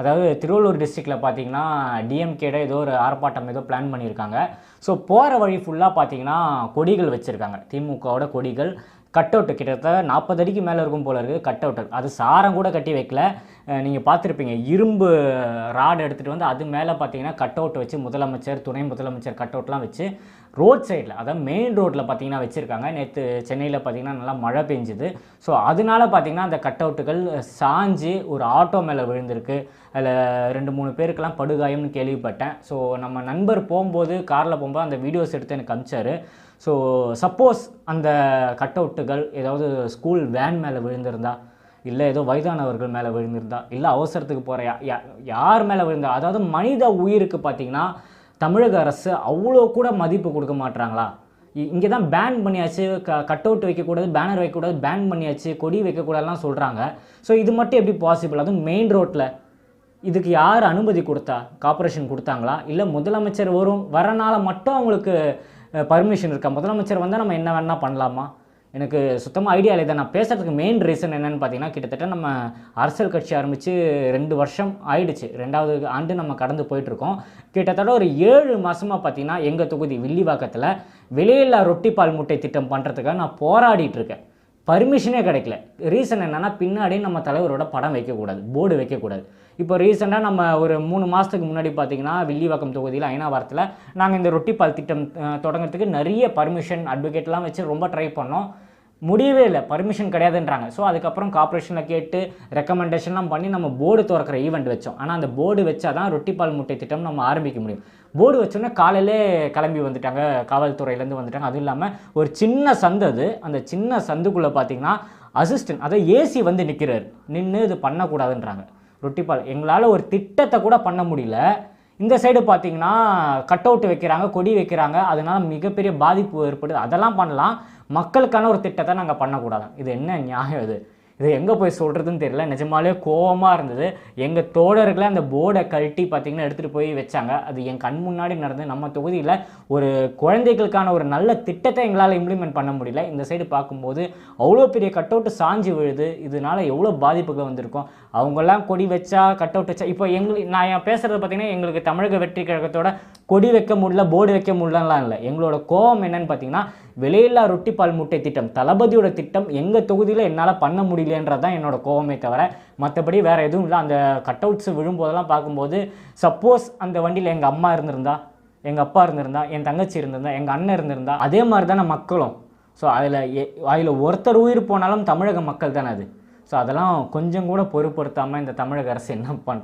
அதாவது திருவள்ளூர் டிஸ்ட்ரிக்டில் பார்த்தீங்கன்னா டிஎம்கேட ஏதோ ஒரு ஆர்ப்பாட்டம் ஏதோ பிளான் பண்ணியிருக்காங்க. ஸோ போகிற வழி ஃபுல்லாக பார்த்தீங்கன்னா கொடிகள் வச்சுருக்காங்க. திமுகவோட கொடிகள் கட் அவுட்டு கிட்டத்தட்ட நாற்பது அடிக்கு மேலே இருக்கும் போல இருக்குது கட் அவுட் அது சாரம் கூட கட்டி வைக்கல. நீங்கள் பார்த்துருப்பீங்க இரும்பு ராடு எடுத்துகிட்டு வந்து அது மேலே பார்த்தீங்கன்னா கட் அவுட் வச்சு முதலமைச்சர் துணை முதலமைச்சர் கட் அவுட்லாம் வச்சு ரோட் சைடில் அதாவது மெயின் ரோட்டில் பார்த்தீங்கன்னா வச்சுருக்காங்க. நேற்று சென்னையில் பார்த்தீங்கன்னா நல்லா மழை பெஞ்சுது. ஸோ அதனால பார்த்தீங்கன்னா அந்த கட் அவுட்டுகள் சாஞ்சு ஒரு ஆட்டோ மேலே விழுந்திருக்கு. அதில் ரெண்டு மூணு பேருக்கெல்லாம் படுகாயம்னு கேள்விப்பட்டேன். ஸோ நம்ம நண்பர் போகும்போது காரில் போகும்போது அந்த வீடியோஸ் எடுத்து எனக்கு அமிச்சாரு. ஸோ சப்போஸ் அந்த கட் அவுட்டுகள் ஏதாவது ஸ்கூல் வேன் மேலே விழுந்திருந்தா இல்லை ஏதோ வயதானவர்கள் மேலே விழுந்திருந்தா இல்லை அவசரத்துக்கு போகிற யா யா- யார் மேலே விழுந்தா அதாவது மனித உயிருக்கு பார்த்தீங்கன்னா தமிழக அரசு அவ்வளோ கூட மதிப்பு கொடுக்க மாட்றாங்களா? இங்கே தான் பேன் பண்ணியாச்சு க கட் அவுட் வைக்கக்கூடாது பேனர் வைக்கக்கூடாது பேன் பண்ணியாச்சு கொடி வைக்கக்கூடாதுலாம் சொல்கிறாங்க ஸோ இது மட்டும் எப்படி பாசிபிள் அதுவும் மெயின் ரோட்டில் இதுக்கு யார் அனுமதி கொடுத்தா? கார்பரேஷன் கொடுத்தாங்களா? இல்லை முதலமைச்சர் வரும் வரனால மட்டும் அவங்களுக்கு பர்மிஷன் இருக்கா? முதலமைச்சர் வந்தால் நம்ம என்ன வேணால் பண்ணலாமா? எனக்கு சுத்தமாக ஐடியா இல்லை. இதை நான் பேசுகிறதுக்கு மெயின் ரீசன் என்னென்னு பார்த்தீங்கன்னா கிட்டத்தட்ட நம்ம அரசியல் கட்சி ஆரம்பித்து ரெண்டு வருஷம் ஆயிடுச்சு. ரெண்டாவது ஆண்டு நம்ம கடந்து போயிட்டுருக்கோம். கிட்டத்தட்ட ஒரு ஏழு மாதமாக பார்த்தீங்கன்னா எங்கள் தொகுதி வில்லிவாக்கத்தில் விலையில்லா ரொட்டி பால் முட்டை திட்டம் பண்ணுறதுக்காக நான் போராடிட்டு இருக்கேன். பர்மிஷனே கிடைக்கல. ரீசன் என்னென்னா பின்னாடி நம்ம தலைவரோட படம் வைக்கக்கூடாது போர்டு வைக்கக்கூடாது. இப்போ ரீசெண்டாக நம்ம ஒரு மூணு மாதத்துக்கு முன்னாடி பார்த்தீங்கன்னா வில்லிவாக்கம் தொகுதியில் ஐநாவரத்தில் நாங்கள் இந்த ரொட்டி பால் திட்டம் தொடங்குறதுக்கு நிறைய பர்மிஷன் அட்வொகேட்லாம் வச்சு ரொம்ப ட்ரை பண்ணோம். முடியவே இல்லை. பர்மிஷன் கிடையாதுன்றாங்க. ஸோ அதுக்கப்புறம் கார்ப்பரேஷனில் கேட்டு ரெக்கமெண்டேஷன்லாம் பண்ணி நம்ம போர்டு திறக்கிற ஈவெண்ட் வச்சோம். ஆனால் அந்த போர்டு வச்சா தான் ரொட்டி பால் முட்டை திட்டம் நம்ம ஆரம்பிக்க முடியும். போர்டு வச்சோன்னே காலையிலே கிளம்பி வந்துட்டாங்க. காவல்துறையிலேருந்து வந்துட்டாங்க. அதுவும் இல்லாமல் ஒரு சின்ன சந்து அது. அந்த சின்ன சந்துக்குள்ளே பார்த்தீங்கன்னா அசிஸ்டன்ட் அதாவது ஏசி வந்து நிற்கிறார் நின்று இது பண்ணக்கூடாதுன்றாங்க. ரொட்டி பால் எங்களால் ஒரு திட்டத்தை கூட பண்ண முடியல. இந்த சைடு பார்த்தீங்கன்னா கட் அவுட் வைக்கிறாங்க கொடி வைக்கிறாங்க. அதனால் மிகப்பெரிய பாதிப்பு ஏற்படுது. அதெல்லாம் பண்ணலாம். மக்களுக்கான ஒரு திட்டத்தை நாங்கள் பண்ணக்கூடாது. இது என்ன நியாயம் இது? இது எங்கே போய் சொல்கிறதுன்னு தெரியல. நிஜமாலே கோவமாக இருந்தது. எங்கள் தோழர்களை அந்த போர்டை கழட்டி பார்த்திங்கன்னா எடுத்துகிட்டு போய் வச்சாங்க. அது என் கண் முன்னாடி நடந்து நம்ம தொகுதியில் ஒரு குழந்தைகளுக்கான ஒரு நல்ல திட்டத்தை எங்களால் இம்ப்ளிமெண்ட் பண்ண முடியல. இந்த சைடு பார்க்கும்போது அவ்வளோ பெரிய கட் அவுட்டு சாஞ்சு விழுது. இதனால் எவ்வளோ பாதிப்புகள் வந்திருக்கும். அவங்கெல்லாம் கொடி வச்சா கட் அவுட் வச்சா இப்போ எங்களுக்கு நான் என் பேசுகிறது பார்த்திங்கன்னா எங்களுக்கு தமிழக வெற்றி கழகத்தோட கொடி வைக்க முடியல போர்டு வைக்க முடியலலாம் இல்லை. எங்களோட கோவம் என்னன்னு பார்த்தீங்கன்னா விலையில்லா ரொட்டி பால் முட்டை திட்டம் தளபதியோட திட்டம் எங்கள் தொகுதியில் என்னால் பண்ண முடியலன்றது தான் என்னோட கோவமே தவிர மற்றபடி வேறு எதுவும் இல்லை. அந்த கட் அவுட்ஸ் விழும்போதெல்லாம் பார்க்கும்போது சப்போஸ் அந்த வண்டியில் எங்கள் அம்மா இருந்திருந்தா எங்கள் அப்பா இருந்திருந்தா என் தங்கச்சி இருந்திருந்தா எங்கள் அண்ணன் இருந்திருந்தா அதே மாதிரி தானே மக்களும். ஸோ அதில் அதில் ஒருத்தர் உயிர் போனாலும் தமிழக மக்கள் தானே அது. ஸோ அதெல்லாம் கொஞ்சம் கூட பொருட்படுத்தாமல் இந்த தமிழக அரசு என்ன பண்ணுறாங்க